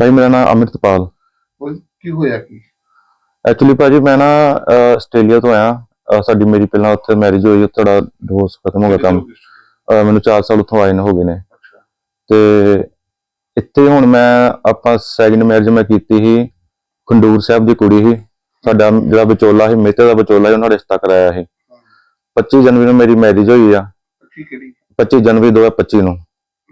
ਭਾਈ ਮੇਰਾ ਨਾਮ ਅਮਿਤਪਾਲ। ਉਹ ਕੀ ਹੋਇਆ ਕੀ? ਐਕਚੁਅਲੀ ਭਾਜੀ ਮੈਂ ਨਾ ਅਹ, ਆਸਟ੍ਰੇਲੀਆ ਤੋਂ ਆਇਆ। ਅਹ, ਸਾਡੀ ਮੇਰੀ ਪਹਿਲਾਂ ਉੱਥੇ ਮੈਰਿਜ ਹੋਈ ਉੱਥੇ ਥੋੜਾ ਡਿਵੋਰਸ ਖਤਮ ਹੋ ਗਿਆ ਕੰਮ। ਅਹ, ਮੈਨੂੰ 4 ਸਾਲ ਉੱਥੋਂ ਆਏ ਨੂੰ ਹੋ ਗਏ ਨੇ। ਅੱਛਾ। ਤੇ ਇੱਥੇ ਹੁਣ ਮੈਂ ਆਪਾਂ ਸੈਕਿੰਡ ਮੈਰਿਜ ਮੈਂ ਕੀਤੀ ਸੀ। ਖੰਡੂਰ ਸਾਹਿਬ ਦੀ ਕੁੜੀ ਸੀ। ਸਾਡਾ ਜਿਹੜਾ ਵਿਚੋਲਾ ਸੀ ਮੇਤੇ ਦਾ ਵਿਚੋਲਾ ਸੀ ਉਹਨਾਂ ਨੇ ਰਿਸ਼ਤਾ ਕਰਾਇਆ ਸੀ। 25 ਜਨਵਰੀ ਨੂੰ ਮੇਰੀ ਮੈਰਿਜ ਹੋਈ ਆ। ਠੀਕ ਹੈ ਜੀ 25 ਜਨਵਰੀ 2025 ਨੂੰ।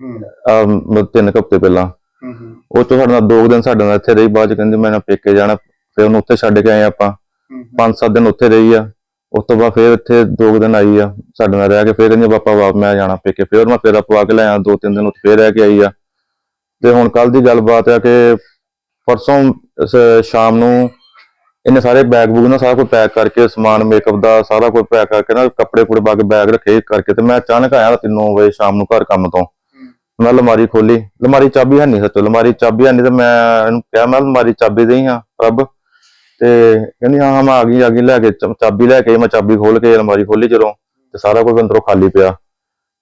ਹੂੰ। ਤਿੰਨ ਕੁ ਹਫ਼ਤੇ ਪਹਿਲਾਂ। ਉਹ ਤੋਂ ਸਾਡੇ ਨਾਲ ਦੋ ਕੁ ਦਿਨ ਸਾਡੇ ਨਾਲ ਇੱਥੇ ਰਹੀ ਬਾਅਦ ਚ ਕਹਿੰਦੀ ਮੈਂ ਨਾ ਪੇਕੇ ਜਾਣਾ ਫਿਰ ਉਹਨੂੰ ਉੱਥੇ ਛੱਡ ਕੇ ਆਏ ਆਪਾਂ। ਹੂੰ ਪੰਜ ਸੱਤ ਦਿਨ ਉੱਥੇ ਰਹੀ ਆ। ਉਸ ਤੋਂ ਬਾਅਦ ਫਿਰ ਇੱਥੇ ਦੋ ਕੁ ਦਿਨ ਆਈ ਆ ਸਾਡੇ ਨਾਲ ਰਹਿ ਕੇ ਫਿਰ ਕਹਿੰਦੀ ਪਾਪਾ ਵਾਪ ਮੈਂ ਜਾਣਾ ਪੇਕੇ। ਫਿਰ ਮੈਂ ਫੇਰਾ ਪਵਾ ਕੇ ਲੈ ਆਇਆ ਦੋ ਤਿੰਨ ਦਿਨ ਉੱਥੇ ਫਿਰ ਰਹਿ ਕੇ ਆਈ ਆ। ਤੇ ਹੁਣ ਕੱਲ ਦੀ ਗੱਲਬਾਤ ਆ ਕਿ ਪਰਸੋਂ ਸ਼ਾਮ ਨੂੰ ਇਹਨੇ ਸਾਰੇ ਬੈਗ ਬੂਗ ਨਾ ਸਾਰਾ ਕੁਝ ਪੈਕ ਕਰਕੇ ਸਮਾਨ ਮੇਕਅਪ ਦਾ ਸਾਰਾ ਕੁਝ ਪੈਕ ਕਰਕੇ ਨਾ ਕੱਪੜੇ ਕੁੜੇ ਪਾ ਕੇ ਬੈਗ ਰੱਖੇ ਕਰਕੇ ਤੇ ਮੈਂ ਅਚਾਨਕ ਆਇਆ 3 ਵਜੇ ਸ਼ਾਮ ਨੂੰ ਘਰ ਕੰਮ ਤੋਂ। ਮੈਂ ਅਲਮਾਰੀ ਖੋਲੀ। ਅਲਮਾਰੀ ਚਾਬੀ ਹੈ ਨਹੀਂ ਸੱਚ, ਅਲਮਾਰੀ ਚਾਬੀ ਹੈ ਨਹੀਂ ਤੇ ਮੈਂ ਇਹਨੂੰ ਕਿਹਾ, ਮੈਂ ਅਲਮਾਰੀ ਚਾਬੀ ਦੇਈ ਹਾਂ ਪ੍ਰਭ। ਤੇ ਕਹਿੰਦੀ, ਹਾਂ ਹਾਂ, ਮੈਂ ਆ ਗਈ ਆ ਗਈ, ਲੈ ਕੇ ਚਾਬੀ ਲੈ ਕੇ ਮੈਂ ਚਾਬੀ ਖੋਲ ਕੇ ਅਲਮਾਰੀ ਖੋਲੀ ਜਦੋਂ, ਤੇ ਸਾਰਾ ਕੁਝ ਅੰਦਰੋਂ ਖਾਲੀ ਪਿਆ।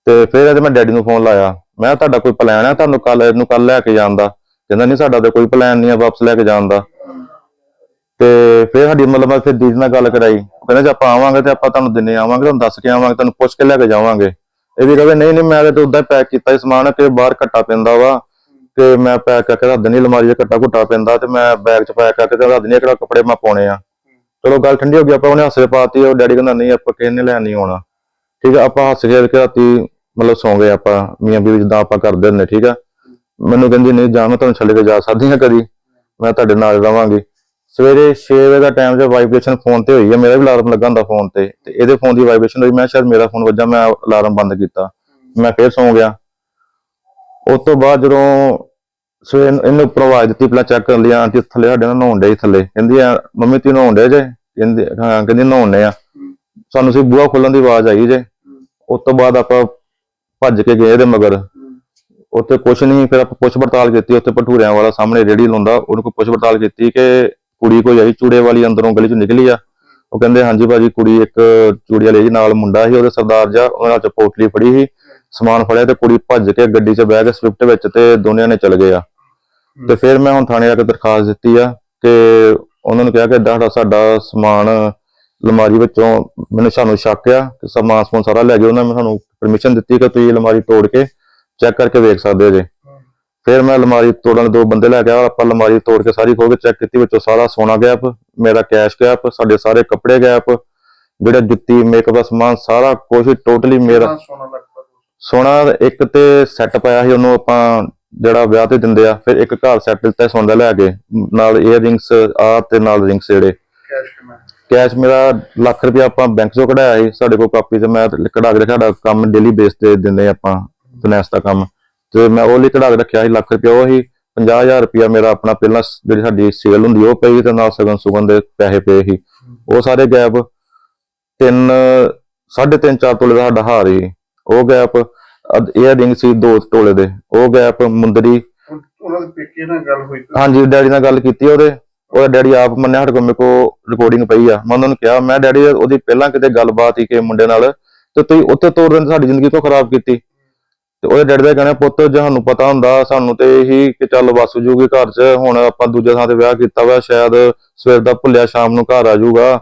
ਤੇ ਫਿਰ ਇਹਦੇ ਮੈਂ ਡੈਡੀ ਨੂੰ ਫੋਨ ਲਾਇਆ। ਮੈਂ ਕਿਹਾ, ਤੁਹਾਡਾ ਕੋਈ ਪਲਾਨ ਹੈ ਤੁਹਾਨੂੰ ਕੱਲ ਇਹਨੂੰ ਕੱਲ ਲੈ ਕੇ ਜਾਣ ਦਾ? ਕਹਿੰਦਾ, ਨਹੀਂ, ਸਾਡਾ ਤਾਂ ਕੋਈ ਪਲਾਨ ਨਹੀਂ ਹੈ ਵਾਪਸ ਲੈ ਕੇ ਜਾਣ ਦਾ। ਤੇ ਫਿਰ ਸਾਡੀ ਮਤਲਬ ਮੈਂ ਫਿਰ ਦੀਦੀ ਨਾਲ ਗੱਲ ਕਰਾਈ। ਕਹਿੰਦਾ, ਜੇ ਆਪਾਂ ਆਵਾਂਗੇ ਤੇ ਆਪਾਂ ਤੁਹਾਨੂੰ ਦਿਨੇ ਆਵਾਂਗੇ, ਤੁਹਾਨੂੰ ਦੱਸ ਕੇ ਆਵਾਂਗੇ, ਤੁਹਾਨੂੰ ਪੁੱਛ ਕੇ ਲੈ ਕੇ ਜਾਵਾਂਗੇ। ਇਹ ਵੀ ਕਹਿੰਦੇ, ਨਹੀਂ ਨਹੀਂ, ਮੈਂ ਤਾਂ ਉਦਾਂ ਪੈਕ ਕੀਤਾ ਸੀ ਸਮਾਨ ਕਿ ਬਾਹਰ ਘੱਟਾ ਪੈਂਦਾ ਵਾ ਤੇ ਮੈਂ ਪੈਕ ਕਰਕੇ ਰੱਖ ਦੇਣੀ ਅਲਮਾਰੀ 'ਚ ਘੱਟਾ ਘੁੱਟਾ ਪੈਂਦਾ ਤੇ ਮੈਂ ਬੈਗ 'ਚ ਪੈਕ ਕਰਕੇ ਤੇ ਰੱਖ ਦੇਣੀ ਕਿਹੜਾ ਕੱਪੜੇ ਮੈਂ ਪਾਉਣੇ ਆ। ਚਲੋ, ਗੱਲ ਠੰਡੀ ਹੋ ਗਈ, ਆਪਾਂ ਉਹਨੇ ਹੱਸੇ ਪਾਤੀ ਉਹ ਡੈਡੀ ਕਹਿੰਦਾ, ਨਹੀਂ, ਆਪਾਂ ਕਿਸੇ ਨੇ ਲੈਣ ਨਹੀਂ ਆਉਣਾ। ਠੀਕ ਆ, ਆਪਾਂ ਹੱਸ ਕੇ ਰਾਤੀ ਮਤਲਬ ਸੌਂ ਗਏ ਆਪਾਂ, ਮੀਆਂ ਬੀਵੀ ਜਿੱਦਾਂ ਆਪਾਂ ਕਰਦੇ ਹੁੰਦੇ, ਠੀਕ ਆ। ਮੈਨੂੰ ਕਹਿੰਦੀ, ਨਹੀਂ ਜਾ ਮੈਂ ਤੁਹਾਨੂੰ ਛੱਡ ਕੇ ਜਾ ਸਕਦੀ ਹਾਂ ਕਦੀ, ਮੈਂ ਤੁਹਾਡੇ ਨਾਲ ਰਵਾਂਗੀ। ਸਵੇਰੇ 6 ਵਜੇ ਦਾ ਟਾਈਮ 'ਚ ਵਾਈਬ੍ਰੇਸ਼ਨ ਫੋਨ ਤੇ ਹੋਈ ਹੈ ਮੇਰਾ ਵੀ ਅਲਾਰਮ ਲੱਗਾ ਹੁੰਦਾ ਫੋਨ ਤੇ ਤੇ ਇਹਦੇ ਫੋਨ ਦੀ ਵਾਈਬ੍ਰੇਸ਼ਨ ਹੋਈ, ਮੈਂ ਸ਼ਾਇਦ ਮੇਰਾ ਫੋਨ ਵੱਜਾ, ਮੈਂ ਅਲਾਰਮ ਬੰਦ ਕੀਤਾ। ਮੈਂ ਫੇਰ ਸੌਂ ਗਿਆ। ਉਸ ਤੋਂ ਬਾਅਦ ਜਦੋਂ ਸਵੇਰ ਇਹਨੂੰ ਉੱਪਰੋਂ ਆਵਾਜ਼ ਦਿੱਤੀ, ਪਹਿਲਾਂ ਚੈੱਕ ਕਰ ਲਿਆ ਆਂਟੀ ਥੱਲੇ ਸਾਡੇ ਨਾਲ ਨਹਾਉਣ ਡੇ ਥੱਲੇ। ਕਹਿੰਦੀ ਆ, ਮੰਮੀ, ਤੁਸੀਂ ਨਹਾਉਣ ਡੇ ਜੇ? ਕਹਿੰਦੀ, ਹਾਂ, ਕਹਿੰਦੀ, ਨਹਾਉਣੇ ਆ। ਸਾਨੂੰ ਸੀ ਬੂਹਾ ਖੋਲਣ ਦੀ ਆਵਾਜ਼ ਆਈ ਜੇ। ਉਸ ਤੋਂ ਬਾਅਦ ਆਪਾਂ ਭੱਜ ਕੇ ਗਏ ਇਹਦੇ ਮਗਰ। ਉੱਥੇ ਕੁਛ ਨਹੀਂ ਫਿਰ ਆਪਾਂ ਪੁੱਛ ਪੜਤਾਲ ਕੀਤੀ, ਉੱਥੇ ਭਟੂਰਿਆਂ ਵਾਲਾ ਸਾਹਮਣੇ ਰੇੜੀ ਲਾਉਂਦਾ, ਉਹਨੂੰ ਕੋਈ ਪੁੱਛ ਪੜਤਾਲ ਕੀਤੀ ਕਿ ਕੁੜੀ ਕੋਈ ਆਈ ਚੂੜੇ ਵਾਲੀ ਅੰਦਰੋਂ ਗਲੀ ਚੋਂ ਨਿਕਲੀ ਆ, ਉਹ ਕਹਿੰਦੇ, ਹਾਂਜੀ ਭਾਜੀ, ਕੁੜੀ ਇੱਕ ਚੂੜੀ ਵਾਲੇ ਜੀ ਨਾਲ ਮੁੰਡਾ ਸੀ, ਉਹਦੇ ਸਰਦਾਰ ਜਾ ਉਹਨਾਂ ਚ ਪੋਟਲੀ ਫੜੀ ਸੀ, ਸਮਾਨ ਫੜਿਆ ਤੇ ਕੁੜੀ ਭੱਜ ਕੇ ਗੱਡੀ 'ਚ ਬਹਿ ਕੇ ਸਵਿਫਟ ਵਿੱਚ ਤੇ ਦੋਨਿਆਂ ਨੇ ਚਲ ਗਏ ਆ। ਤੇ ਫਿਰ ਮੈਂ ਹੁਣ ਥਾਣੇ ਆ ਕੇ ਦਰਖਾਸਤ ਦਿੱਤੀ ਆ ਕਿ ਉਹਨਾਂ ਨੂੰ ਕਿਹਾ ਕਿ ਏਦਾਂ ਸਾਡਾ ਸਮਾਨ ਅਲਮਾਰੀ ਵਿੱਚੋਂ ਮੈਨੂੰ ਸਾਨੂੰ ਸ਼ੱਕ ਆ ਕਿ ਸਮਾਨ ਸਮੂਨ ਸਾਰਾ ਲੈ ਗਏ ਉਹਨਾਂ ਨੇ ਸਾਨੂੰ ਪਰਮਿਸ਼ਨ ਦਿੱਤੀ ਕਿ ਤੁਸੀਂ ਅਲਮਾਰੀ ਤੋੜ ਕੇ ਚੈੱਕ ਕਰਕੇ ਵੇਖ ਸਕਦੇ ਹੋ ਜੇ। ਫਿਰ ਮੈਂ ਅਲਮਾਰੀ ਤੋੜਨ ਦੇ ਬੰਦੇ ਲੈ ਕੇ ਆਇਆ ਆਪਾਂ ਅਲਮਾਰੀ ਤੋੜ ਕੇ ਸਾਰੀ ਖੋਲ ਕੇ ਚੈੱਕ ਕੀਤੀ ਵਿੱਚੋਂ ਸਾਰਾ ਸੋਨਾ ਗੈਪ ਮੇਰਾ ਕੈਸ਼ ਗੈਪ ਸਾਡੇ ਸਾਰੇ ਕੱਪੜੇ ਗੈਪ ਜਿਹੜਾ ਜੁੱਤੀ ਮੇਕਅਪ ਦਾ ਸਮਾਨ ਸਾਰਾ ਕੁਝ ਟੋਟਲੀ ਮੇਰਾ ਸੋਨਾ ਇੱਕ ਤੇ ਸੈੱਟ ਪਾਇਆ ਸੀ ਉਹਨੂੰ ਆਪਾਂ ਜਿਹੜਾ ਵਿਆਹ ਤੇ ਦਿੰਦੇ ਆ ਫਿਰ ਇੱਕ ਘਰ ਸੈੱਟ ਦਿੱਤਾ ਸੋਨਾ ਲੈ ਕੇ ਨਾਲ ਏਅਰਿੰਗਸ ਆ ਤੇ ਨਾਲ ਰਿੰਗਸ ਜਿਹੜੇ। ਕੈਸ਼ ਮੇਰਾ ਲੱਖ ਰੁਪਇਆ ਆਪਾਂ ਬੈਂਕ ਚੋਂ ਕਢਾਇਆ ਸੀ ਸਾਡੇ ਕੋਲ ਕਾਪੀ ਤੇ ਮੈਂ ਕਢਾ ਕੇ ਸਾਡਾ ਕੰਮ ਡੇਲੀ ਬੇਸ ਤੇ ਦਿੰਦੇ ਆਪਾਂ ਫਾਈਨੈਂਸ ਦਾ ਕੰਮ। ਤੇ ਮੈਂ ਉਹ ਲਈ ਕਢਾ ਕੇ ਰੱਖਿਆ ਸੀ ਲੱਖ ਰੁਪਇਆ ਉਹ ਹੀ 50000 ਰੁਪਇਆ ਮੇਰਾ ਆਪਣਾ ਪਹਿਲਾਂ ਜਿਹੜੀ ਸਾਡੀ ਸੇਲ ਹੁੰਦੀ ਉਹ ਪਈ ਤੇ ਨਾਲ ਸਗਨ ਸੁਗਨ ਦੇ ਪੈਸੇ ਪਏ ਸੀ। ਉਹ ਸਾਰੇ ਗੈਪ ਤਿੰਨ ਸਾਢੇ ਤਿੰਨ ਚਾਰ ਤੋਲੇ ਦਾ ਸਾਡਾ ਹਾਰ ਸੀ। ਉਹ ਗੈਪ ਇਹ ਰਿੰਗ ਸੀ ਦੋ ਤੋਲੇ ਦੇ। ਉਹ ਗੈਪ ਮੁੰਦਰੀ ਉਹਨਾਂ ਦੇ ਪੇਕੇ ਨਾਲ ਗੱਲ ਹੋਈ ਤਾਂ? ਹਾਂਜੀ ਡੈਡੀ ਨਾਲ ਗੱਲ ਕੀਤੀ ਉਹਦੇ। ਉਹਦਾ ਡੈਡੀ ਆਪ ਮੰਨਿਆ ਸਾਡੇ ਕੋਲ ਮੇਰੇ ਕੋਲ ਰਿਕਾਰਡਿੰਗ ਪਈ ਆ। ਮੈਂ ਉਹਨਾਂ ਨੂੰ ਕਿਹਾ ਮੈਂ ਡੈਡੀ ਉਹਦੀ ਪਹਿਲਾਂ ਕਿਤੇ ਗੱਲਬਾਤ ਹੀ ਕਿ ਮੁੰਡੇ ਨਾਲ ਤੇ ਤੁਸੀਂ ਉੱਥੇ ਤੋੜ ਦਿੰਦੇ ਸਾਡੀ ਜ਼ਿੰਦਗੀ ਕਿਉਂ ਖਰਾਬ ਕੀਤੀ? ਤੇ ਉਹਦੇ ਡੈਡੀ ਦਾ ਕਹਿਣਾ ਪੁੱਤ ਜੇ ਸਾਨੂੰ ਪਤਾ ਹੁੰਦਾ ਸਾਨੂੰ ਤੇ ਇਹੀ ਕਿ ਚੱਲ ਵਸ ਜੂਗੀ ਘਰ 'ਚ ਹੁਣ ਆਪਾਂ ਦੂਜੇ ਥਾਂ ਤੇ ਵਿਆਹ ਕੀਤਾ ਵਾ ਸ਼ਾਇਦ ਸਵੇਰ ਦਾ ਭੁੱਲਿਆ ਸ਼ਾਮ ਨੂੰ ਘਰ ਆ ਜਾਊਗਾ।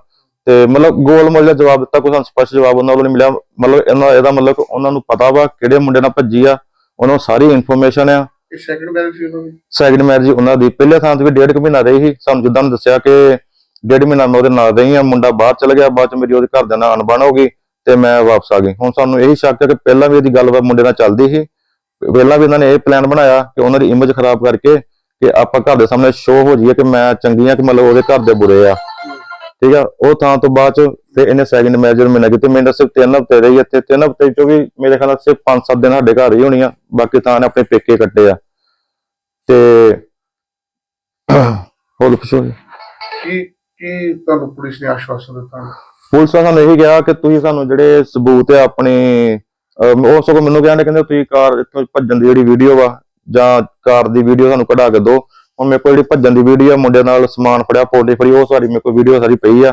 ਤੇ ਮਤਲਬ ਗੋਲ ਮੋਲ ਜਿਹਾ ਜਵਾਬ ਦਿੱਤਾ ਕੋਈ ਸਾਨੂੰ ਸਪਸ਼ਟ ਜਵਾਬ ਉਹਨਾਂ ਨਹੀਂ ਮਿਲਿਆ। ਮਤਲਬ ਇਹਨਾਂ ਇਹਦਾ ਮਤਲਬ ਉਹਨਾਂ ਨੂੰ ਪਤਾ ਵਾ ਕਿਹੜੇ ਮੁੰਡੇ ਨਾਲ ਭੱਜੀ ਆ ਉਹਨਾਂ ਨੂੰ ਸਾਰੀ ਇਨਫੋਰਮੇਸ਼ਨ ਆ। ਇਹ ਸੈਕਿੰਡ ਮੈਰਿਜ ਸੀ ਉਹਨਾਂ ਦੀ? ਸੈਕਿੰਡ ਮੈਰਿਜ ਉਹਨਾਂ ਦੀ। ਪਹਿਲੇ ਥਾਂ ਤੇ ਵੀ ਡੇਢ ਕੁ ਮਹੀਨਾ ਰਹੀ ਸੀ। ਸਾਨੂੰ ਜਿੱਦਾਂ ਨੂੰ ਦੱਸਿਆ ਕਿ ਡੇਢ ਮਹੀਨਾ ਮੈਂ ਉਹਦੇ ਨਾਲ ਰਹੀ ਆ ਮੁੰਡਾ ਬਾਹਰ ਚਲ ਗਿਆ ਬਾਅਦ ਚ ਮੇਰੀ ਉਹਦੇ ਘਰ ਦੇ ਨਾਲ ਅਣਬਣ ਹੋ ਗਈ। ਤੇ ਮੈਂ ਵਾਪਸ ਆ ਗਈ। ਹੁਣ ਸਾਨੂੰ ਇਹੀ ਸ਼ੱਕ ਹੈ ਕਿ ਪਹਿਲਾਂ ਵੀ ਇਹਦੀ ਗੱਲਬਾਤ ਮੁੰਡੇ ਨਾਲ ਚੱਲਦੀ ਸੀ। ਪਹਿਲਾਂ ਵੀ ਇਹਨਾਂ ਨੇ ਇਹ ਪਲਾਨ ਬਣਾਇਆ ਕਿ ਉਹਨਾਂ ਦੀ ਇਮੇਜ ਖਰਾਬ ਕਰਕੇ ਕਿ ਆਪਾਂ ਘਰ ਦੇ ਸਾਹਮਣੇ ਸ਼ੋਅ ਹੋ ਜਾਈਏ ਕਿ ਮੈਂ ਚੰਗੀ ਆ ਕਿ ਮਤਲਬ ਉਹਦੇ ਘਰ ਦੇ ਬੁਰੇ ਆ। ਠੀਕ ਆ? ਉਹ ਥਾਂ ਤੋਂ ਬਾਅਦ ਚ ਫਿਰ ਇਹਨੇ ਸੈਕਿੰਡ ਮੈਰਿਜ ਮੈਨੂੰ ਕੀਤੀ। ਮੈਨੂੰ ਸਿਰਫ ਤਿੰਨ ਹਫ਼ਤੇ ਰਹੀ ਇੱਥੇ। ਤਿੰਨ ਹਫ਼ਤੇ ਚੋਂ ਵੀ ਮੇਰੇ ਖਿਆਲ ਨਾਲ ਸਿਰਫ 5-7 ਦਿਨ ਸਾਡੇ ਘਰ ਹੀ ਹੋਣੀ ਆ ਬਾਕੀ ਤਾਂ ਨੇ ਆਪਣੇ ਪੇਕੇ ਕੱਟੇ ਆ। ਤੇ ਹੋਰ ਕੁਛ ਹੋਰ ਕੀ ਕੀ ਤੁਹਾਨੂੰ ਪੁਲਿਸ ਨੇ ਆਸ਼ਵਾਸਨ ਦਿੱਤਾ? ਪੁਲਿਸ ਨੇ ਸਾਨੂੰ ਇਹੀ ਕਿਹਾ ਕਿ ਤੁਸੀਂ ਸਾਨੂੰ ਜਿਹੜੇ ਸਬੂਤ ਹੈ ਆਪਣੀ ਉਹ ਸਗੋਂ ਮੈਨੂੰ ਕਹਿੰਦੇ ਕਹਿੰਦੇ ਤੁਸੀਂ ਕਾਰ ਇੱਥੋਂ ਭੱਜਣ ਦੀ ਜਿਹੜੀ ਵੀਡੀਓ ਵਾ ਜਾਂ ਕਾਰ ਦੀ ਵੀਡੀਓ ਸਾਨੂੰ ਕਢਾ ਕੇ ਦਿਓ। ਹੁਣ ਮੇਰੇ ਕੋਲ ਜਿਹੜੀ ਭੱਜਣ ਦੀ ਵੀਡੀਓ ਆ ਮੁੰਡੇ ਨਾਲ ਸਮਾਨ ਫੜਿਆ ਪੋਟੀ ਫੜੀ ਉਹ ਸਾਰੀ ਮੇਰੇ ਕੋਲ ਵੀਡੀਓ ਸਾਰੀ ਪਈ ਆ।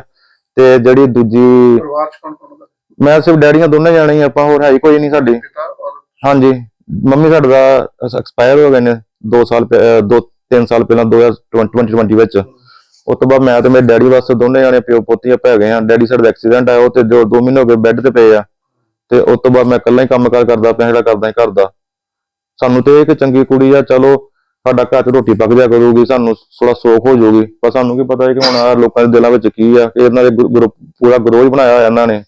ਤੇ ਜਿਹੜੀ ਦੂਜੀ ਪਰਿਵਾਰ ਚ ਕੌਣ ਕੌਣ ਹੁੰਦਾ? ਮੈਂ ਸਿਰਫ ਡੈਡੀਆਂ ਦੋਨੇ ਜਾਣੇ ਆਪਾਂ ਹੋਰ ਹੈ ਕੋਈ ਨਹੀਂ ਸਾਡੀ। ਪਿਤਾ ਔਰ ਹਾਂਜੀ। ਮੰਮੀ ਸਾਡੇ ਦਾ ਐਕਸਪਾਇਰ ਹੋ ਗਏ ਨੇ 2 ਸਾਲ ਪਹਿ- ਅਹ ਦੋ 3 ਸਾਲ ਪਹਿਲਾਂ 2020 ਵਿੱਚ। ਉਸ ਤੋਂ ਬਾਅਦ ਮੈਂ ਤੇ ਮੇਰੇ ਡੈਡੀ ਵਾਸਤੇ ਦੋਨੇ ਜਾਣੇ ਪਿਓ ਪੋਤੀਆਂ ਪੈ ਗਏ ਆ ਡੈਡੀ ਸਾਡੇ ਐਕਸੀਡੈਂਟ ਆਇਆ ਉਹ ਤੇ ਜੋ 2 ਮਹੀਨੇ ਹੋ ਗਏ ਬੈੱਡ ਤੇ ਪਏ ਆ। ਤੇ ਉਸ ਤੋਂ ਬਾਅਦ ਮੈਂ ਇਕੱਲਾ ਹੀ ਕੰਮ ਕਾਰ ਕਰਦਾ ਪਿਆ, ਜਿਹੜਾ ਕਰਦਾ ਹੀ ਕਰਦਾ ਸਾਨੂੰ ਤੇ ਇਹ ਕਿ ਚੰਗੀ ਕੁੜੀ ਆ, ਚਲੋ ਸਾਡਾ ਘਰ 'ਚ ਰੋਟੀ ਪੱਕ ਜਾ ਕਰੂਗੀ, ਸਾਨੂੰ ਥੋੜਾ ਸੋਖ ਹੋ ਜਾਊਗੀ। ਪਰ ਸਾਨੂੰ ਕੀ ਪਤਾ ਹੈ ਕਿ ਹੁਣ ਆਹ ਲੋਕਾਂ ਦੇ ਦਿਲਾਂ ਵਿੱਚ ਕੀ ਆ, ਇਹਨਾਂ ਦੇ ਗਰੁੱਪ ਪੂਰਾ ਗਰੋਹ ਹੀ ਬਣਾਇਆ ਹੋਇਆ ਇਹਨਾਂ ਨੇ।